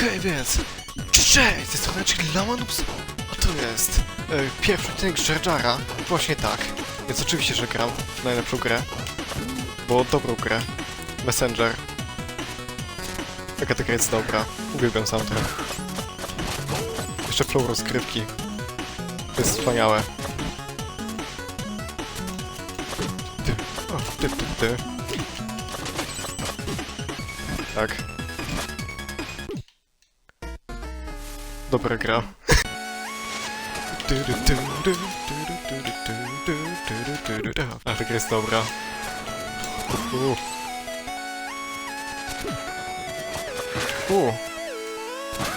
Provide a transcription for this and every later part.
Okej, więc... Cześć, strony czyli Lamanus, a to jest e, pierwszy odcinek Jara. Właśnie tak. Więc oczywiście, że gram w najlepszą grę. Bo dobrą grę. Messenger. Taka ta gra jest dobra. Uwielbiam soundtrack. Jeszcze flow rozgrywki. To jest wspaniałe. Ty, o, ty, ty, ty. Tak. Dobra gra. A ta gra jest dobra. Uh. Uh.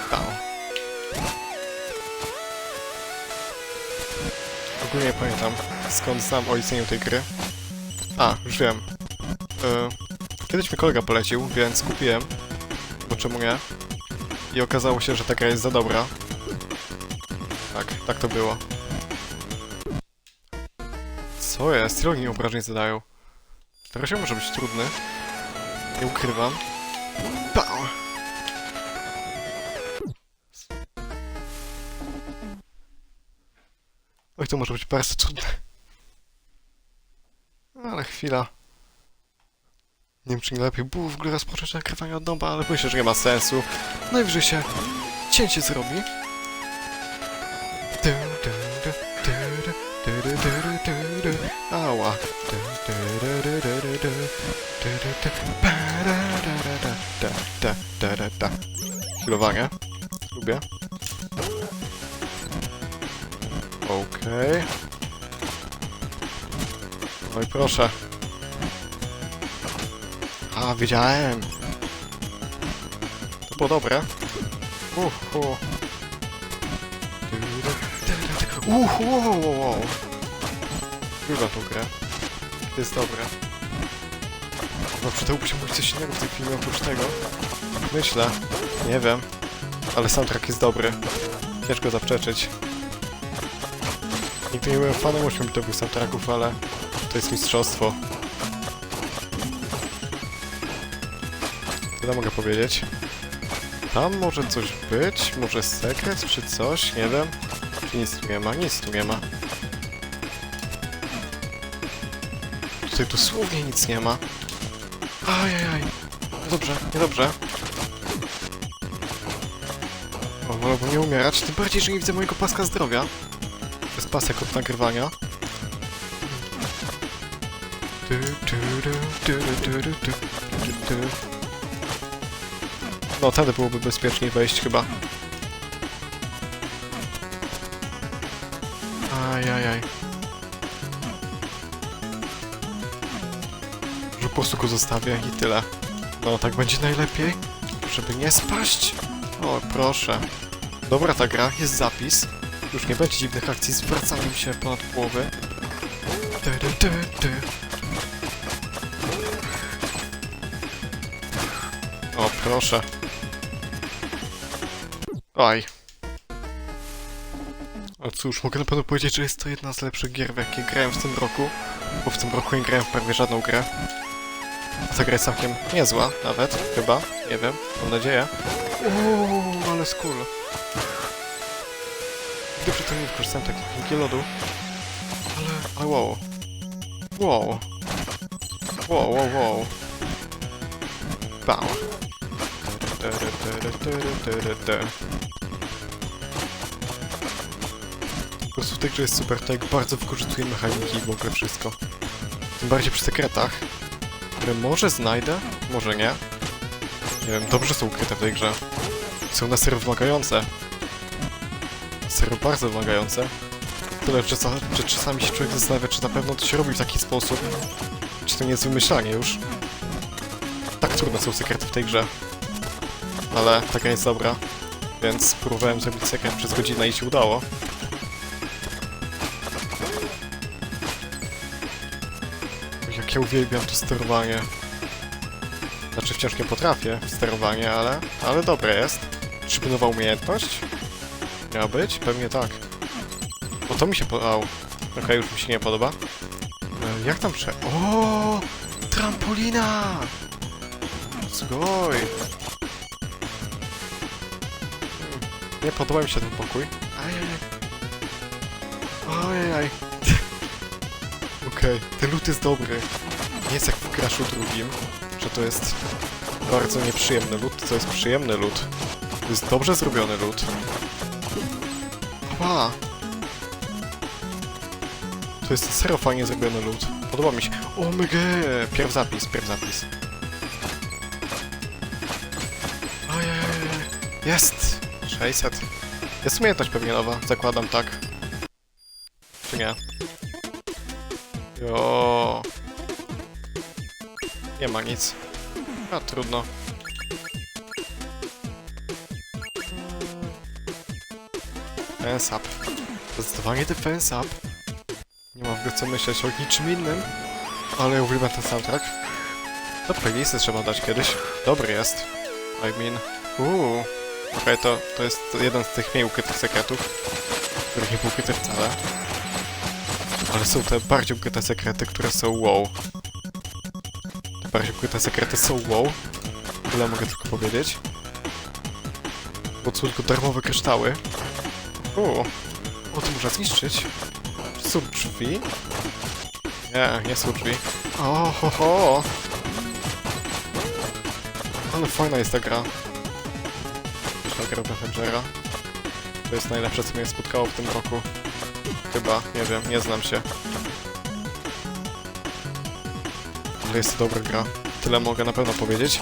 Tam. Ogólnie nie pamiętam skąd znam o istnieniu tej gry. A, już wiem. E, kiedyś mi kolega polecił, więc kupiłem. Bo czemu nie? I okazało się, że ta gra jest za dobra. Tak, tak to było. Co jest? Ile oni obrażeń zadają? Teraz się może być trudny. Nie ukrywam. Pał! Oj, to może być bardzo trudne. Ale chwila. Nie wiem, czy nie lepiej było w ogóle rozpocząć nagrywanie od nowa, ale myślę, że nie ma sensu. Najwyżej no się cięcie zrobi. Ała. Chwilowanie. Lubię. Okej. Okay. No i proszę. A, wiedziałem. To było dobre. Uhu. Uhu, wow, wow. Lubię tą grę. Jest dobre. No przydałoby się mówić coś innego w tym filmie oprócz tego. Myślę. Nie wiem. Ale soundtrack jest dobry. Ciężko zaprzeczyć. Nigdy nie byłem fanem 8-bitowych soundtracków, ale to jest mistrzostwo. Tyle mogę powiedzieć. Tam może coś być? Może sekret czy coś? Nie wiem. Nic tu nie ma? Nic tu nie ma. Tutaj dosłownie nic nie ma. Ajajaj. Dobrze, niedobrze. O, wolałbym nie umierać, tym bardziej, że nie widzę mojego paska zdrowia. To jest pasek od nagrywania. Du, du, du, du, du, du, du, du, du. No, tędy byłoby bezpieczniej wejść chyba. Ajajaj. Że po prostu go zostawię i tyle. No, tak będzie najlepiej, żeby nie spaść. O, proszę. Dobra ta gra, jest zapis. Już nie będzie dziwnych akcji zwracania mi się ponad głowy. Du, du, du, du. O, proszę. Oj. A cóż, mogę na pewno powiedzieć, że jest to jedna z lepszych gier, w jakie grałem w tym roku. Bo w tym roku nie grałem w prawie żadną grę. A ta gra jest całkiem niezła, nawet, chyba. Nie wiem, mam nadzieję. Uuu, ale skul. Gdyby to nie wykorzystałem techniki lodu. Ale, ale wow. Wow. Wow, wow, wow. Bał. Tej jest super, tak bardzo wykorzystuje mechaniki i w ogóle wszystko. Tym bardziej przy sekretach, które może znajdę, może nie. Nie wiem, dobrze są ukryte w tej grze. Są na serio wymagające. Serio bardzo wymagające. Tyle, że, że czasami się człowiek zastanawia, czy na pewno to się robi w taki sposób. Czy to nie jest wymyślanie już. Tak trudne są sekrety w tej grze. Ale taka jest dobra. Więc próbowałem zrobić sekret przez godzinę i się udało. Ja uwielbiam to sterowanie. Znaczy wciąż nie potrafię w sterowanie, ale, ale dobre jest. Czyby nowa umiejętność? Miała być? Pewnie tak. Bo to mi się podobało. Okej, już mi się nie podoba. E, Jak tam prze... O, Trampolina! Zgoj! Nie podoba mi się ten pokój. Ajajaj. Ojej. Okej, ten lód jest dobry. Crashu drugim, że to jest bardzo nieprzyjemny lód, to jest przyjemny lód. To jest dobrze zrobiony lód. Opa! To jest serio fajnie zrobiony lód. Podoba mi się. O mg! Pierw zapis, pierw zapis. Ojej. Jest! 600. Jest umiejętność pewnie nowa, zakładam tak. Czy nie? Jo. Nie ma nic. A, trudno. Defense up. Zdecydowanie defense up. Nie mam w co myśleć o niczym innym. Ale uwielbiam ten soundtrack. Do playlisty trzeba dać kiedyś. Dobry jest. I mean... Uuu. Okej, to, to jest jeden z tych mniej ukrytych sekretów, których nie było ukryte wcale. Ale są te bardziej ukryte sekrety, które są wow. Te bardziej ukryte sekrety są wow. Tyle mogę tylko powiedzieć. Bo są tylko darmowe kryształy. Uuu. O, to można zniszczyć. Czy są drzwi? Nie, nie są drzwi. O, ho, ho. Ale fajna jest ta gra. Ta gra Avengera. To jest najlepsze, co mnie spotkało w tym roku. Chyba, nie wiem, nie znam się. Jest to dobra gra. Tyle mogę na pewno powiedzieć.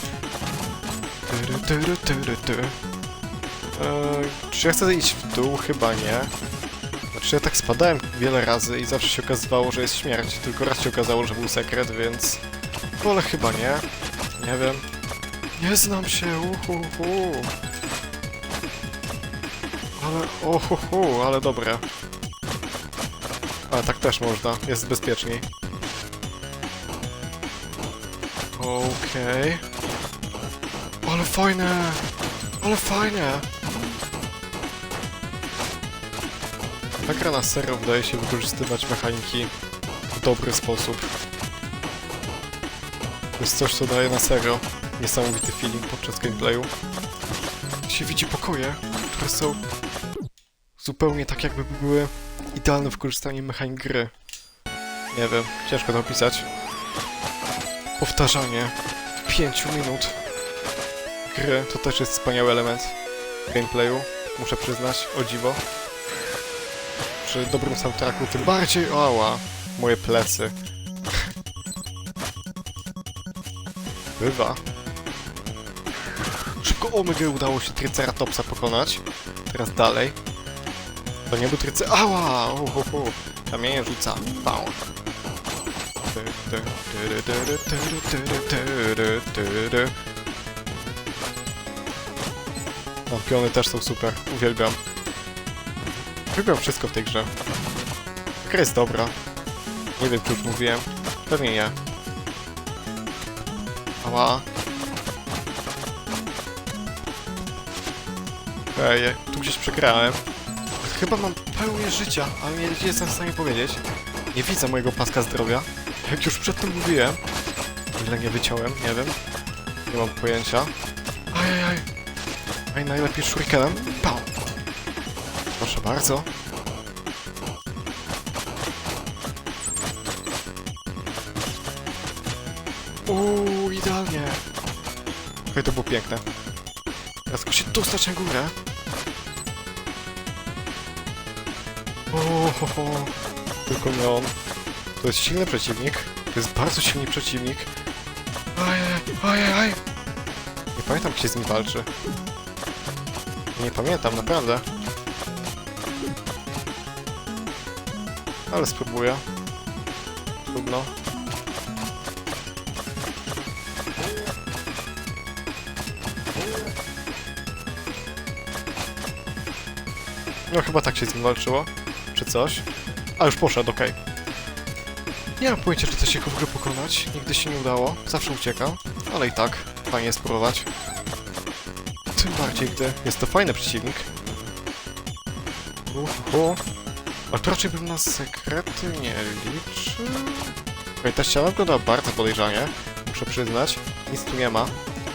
Eee, czy ja chcę iść w dół? Chyba nie. Znaczy ja tak spadałem wiele razy i zawsze się okazywało, że jest śmierć. Tylko raz się okazało, że był sekret, więc... Wolę chyba nie. Nie wiem. Nie znam się, uhuhu. Ale, ohuhu, ale dobre. Ale tak też można, jest bezpieczniej. Okej. Ale fajne! Ale fajne! Ta gra na serio wydaje się wykorzystywać mechaniki w dobry sposób. To jest coś, co daje na serio niesamowity feeling podczas gameplayu. Się widzi pokoje, które są zupełnie tak jakby były idealne wykorzystanie mechanik gry. Nie wiem, ciężko to opisać. Powtarzanie 5 minut gry to też jest wspaniały element gameplayu, muszę przyznać, o dziwo. Przy dobrym soundtracku tym bardziej, oła, moje plecy. Bywa. Szybko omega udało się Triceratopsa pokonać. Teraz dalej. To nie był Trice... Ała! Kamienie rzuca. Pał. No, piony też są super. Uwielbiam. Uwielbiam wszystko w tej grze. Gra jest dobra. Nie wiem, czy już mówiłem. Pewnie nie. Ała. Ej, tu gdzieś przegrałem. Chyba mam pełnię życia, ale nie jestem w stanie powiedzieć. Nie widzę mojego paska zdrowia. Jak już przedtem mówiłem. Ile nie wyciąłem, nie wiem. Nie mam pojęcia. Ajajaj. Aj, najlepiej shurikenem. Pał. Proszę bardzo. Uuu, idealnie. Okej, to było piękne. Teraz tylko się dostać na górę. O, ho, ho. Tylko nie on. To jest silny przeciwnik. To jest bardzo silny przeciwnik. Ajaj, ajaj. Nie pamiętam, jak się z nim walczy. Nie pamiętam, naprawdę. Ale spróbuję. Trudno. No chyba tak się z nim walczyło. Czy coś. A już poszedł, okej. Nie mam pojęcia, czy coś się go w pokonać. Nigdy się nie udało. Zawsze uciekam. Ale i tak, fajnie jest spróbować. Tym bardziej, gdy jest to fajny przeciwnik. Uhu. A to raczej bym na sekrety nie liczył. Okej, ta ściana wygląda bardzo podejrzanie. Muszę przyznać. Nic tu nie ma.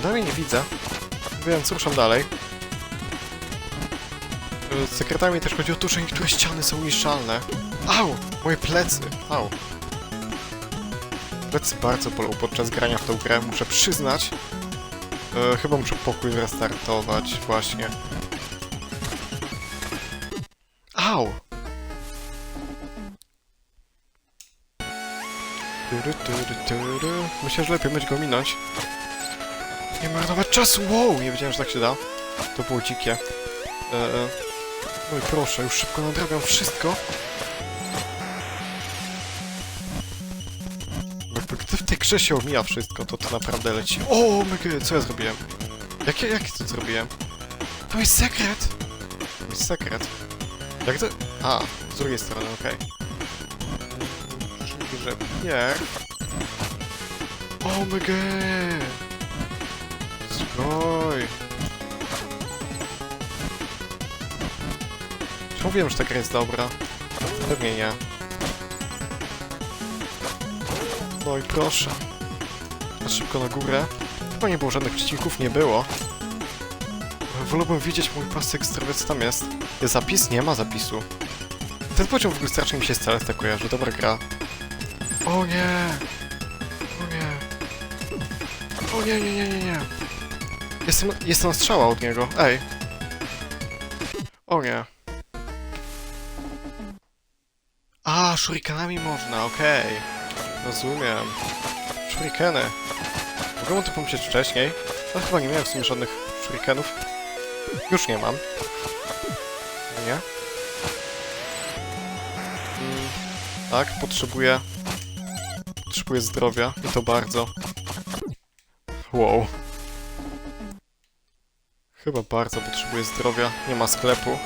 Dalej nie widzę. Więc ruszam dalej. Z sekretami też chodzi o to, że niektóre ściany są niszczalne. Au! Moje plecy! Au. Plecy bardzo bolą podczas grania w tą grę, muszę przyznać. E, chyba muszę pokój restartować, właśnie. Au! Tyry. Myślę, że lepiej będzie go minąć. Nie marnować czasu! Wow! Nie wiedziałem, że tak się da. To było dzikie. E, e. No i proszę, już szybko nadrabiam wszystko. Się omija wszystko, to to naprawdę leci. O, mega, co ja zrobiłem? Jakie, jakie to zrobiłem? To jest sekret! To jest sekret. Jak to... A, z drugiej strony, okej. Czyli, że pierw... O, mega! Oj. Mówiłem, że ta gra jest dobra? Pewnie nie. No i proszę. Szybko na górę. Chyba nie było żadnych przeciwników, nie było. Wolałbym widzieć mój pasek zdrowia, co tam jest. Zapis? Nie ma zapisu. Ten poziom w ogóle strasznie mi się z Celeste kojarzy, dobra gra. O nie! O nie! O nie, nie, nie, nie, nie! Jestem, jestem strzała od niego, ej! O nie. A, shurikenami można, okej. Rozumiem. Shurikeny. Mogłem o pomyśleć wcześniej, ale chyba nie miałem w sumie żadnych shurikenów. Już nie mam. Nie? Mm, tak, potrzebuję... Potrzebuję zdrowia i to bardzo. Wow. Chyba bardzo potrzebuję zdrowia. Nie ma sklepu.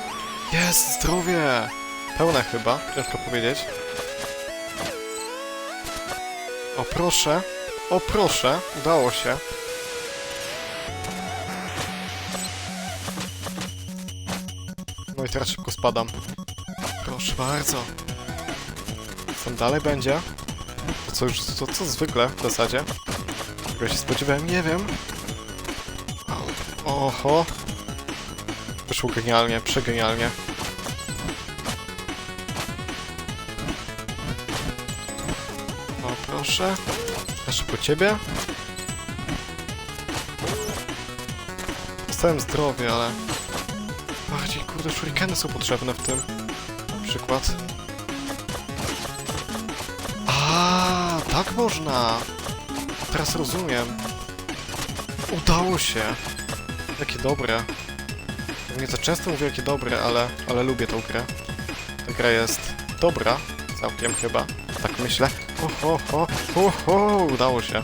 Jest zdrowie! Pełne chyba, ciężko powiedzieć. O proszę, o proszę, udało się. No i teraz szybko spadam. Proszę bardzo. Co dalej będzie? To co już, to co zwykle w zasadzie. Czego się spodziewałem, nie wiem. Oho. Wyszło genialnie, przegenialnie. Proszę. Jeszcze po ciebie. Dostałem zdrowie, ale... Bardziej, kurde, shurikeny są potrzebne w tym. Na przykład. A, tak można! Teraz rozumiem. Udało się! Jakie dobre. Nie za często mówię jakie dobre, ale, ale lubię tą grę. Ta gra jest dobra, całkiem chyba. Tak myślę. Ho, ho, ho, ho, udało się.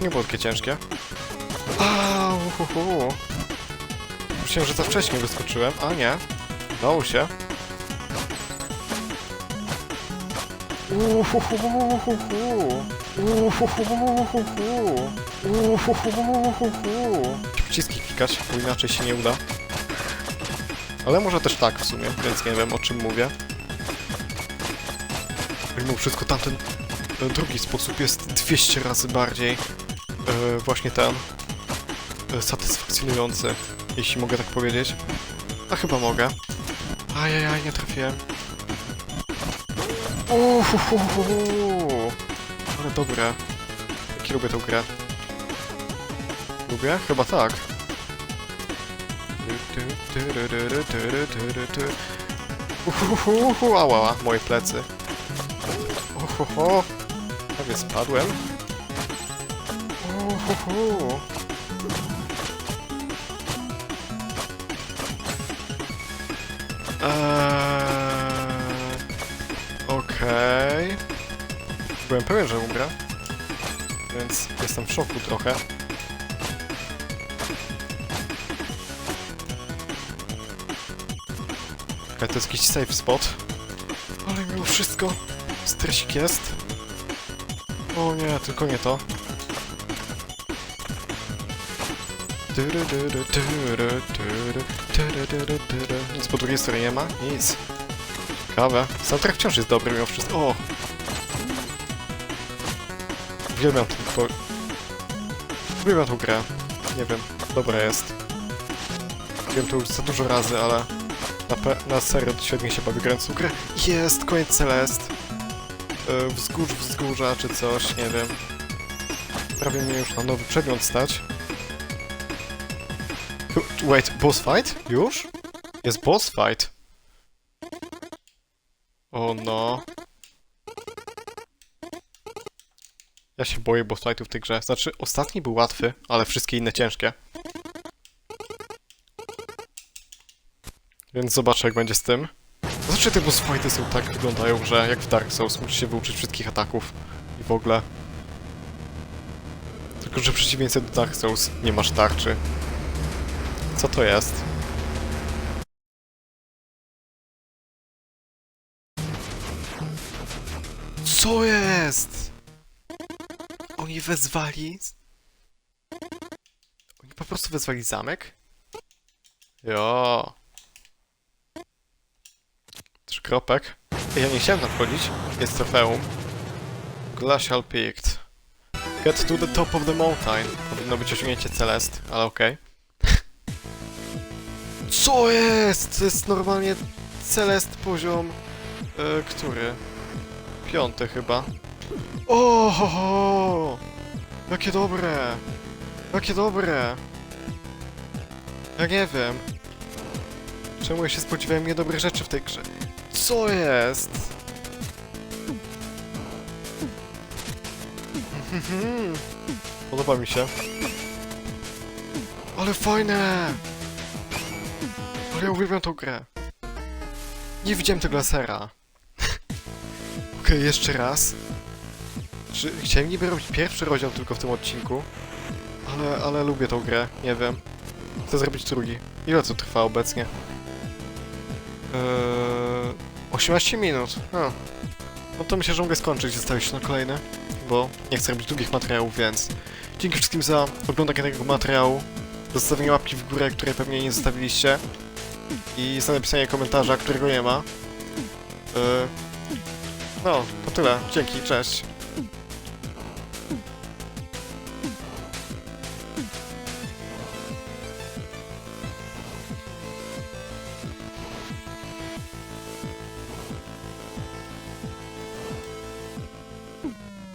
Nie było takie ciężkie. Au, hu, hu. Myślałem, że za wcześnie wyskoczyłem, a nie. Udało się. Przyciski klikać, bo inaczej się nie uda. Ale może też tak w sumie, więc nie wiem o czym mówię. Mimo wszystko tamten e, drugi sposób jest 200 razy bardziej e, właśnie ten e, satysfakcjonujący, jeśli mogę tak powiedzieć. A chyba mogę. Ajajaj, nie trafiłem. Uhuhuhu. Ale dobre. Jak lubię tę grę. Lubię? Chyba tak. Uhuhuhu, ała, moje plecy. Ohoho, prawie spadłem. Uhuhu. Eee, Okej. Byłem pewien, że umrę. Więc jestem w szoku trochę. Okej, to jest jakiś safe spot. Ale mimo wszystko stresik jest. O nie, tylko nie to. Nic po drugiej stronie nie ma? Nic. Ciekawe. Soundtrack wciąż jest dobry mimo wszystko. O! Uwielbiam ten po... Uwielbiam tą grę. Nie wiem, dobra jest. Wiem to już za dużo razy, ale na, pe- na serio świetnie się bawi grając w tą grę. Jest, koniec Celest. Yy, wzgórz wzgórza czy coś, nie wiem. Prawie mnie już na nowy przedmiot stać. Wait, boss fight? Już? Jest boss fight. O no. Ja się boję boss fightów w tej grze. Znaczy, ostatni był łatwy, ale wszystkie inne ciężkie. Więc zobaczę, jak będzie z tym. Znaczy, te boss fighty są tak, wyglądają, że jak w Dark Souls musisz się wyuczyć wszystkich ataków. I w ogóle. Tylko, że w przeciwieństwie do Dark Souls nie masz tarczy. Co to jest? Co jest? Oni wezwali... Oni po prostu wezwali zamek? Jo. Kropek. Ja nie chciałem tam wchodzić. Jest trofeum. Glacial Peaked. Get to the top of the mountain. Powinno być osiągnięcie Celest, ale okej. Co jest? To jest normalnie Celest poziom... E, który? Piąty chyba. O, ho, ho! Jakie dobre! Jakie dobre! Ja nie wiem. Czemu ja się spodziewałem niedobrych rzeczy w tej grze? Co jest? Podoba mi się. Ale fajne! Ale ja uwielbiam tą grę. Nie widziałem tego lasera. Okej, jeszcze raz. Czy chciałem niby robić pierwszy rozdział tylko w tym odcinku? Ale, ale lubię tą grę, nie wiem. Chcę zrobić drugi. Ile to trwa obecnie? Eee, 18 minut. No. no to myślę, że mogę skończyć i zostawić na kolejne, bo nie chcę robić długich materiałów, więc dzięki wszystkim za oglądanie tego materiału, zostawienie łapki w górę, której pewnie nie zostawiliście i za napisanie komentarza, którego nie ma. Eee, no, to tyle. Dzięki, cześć.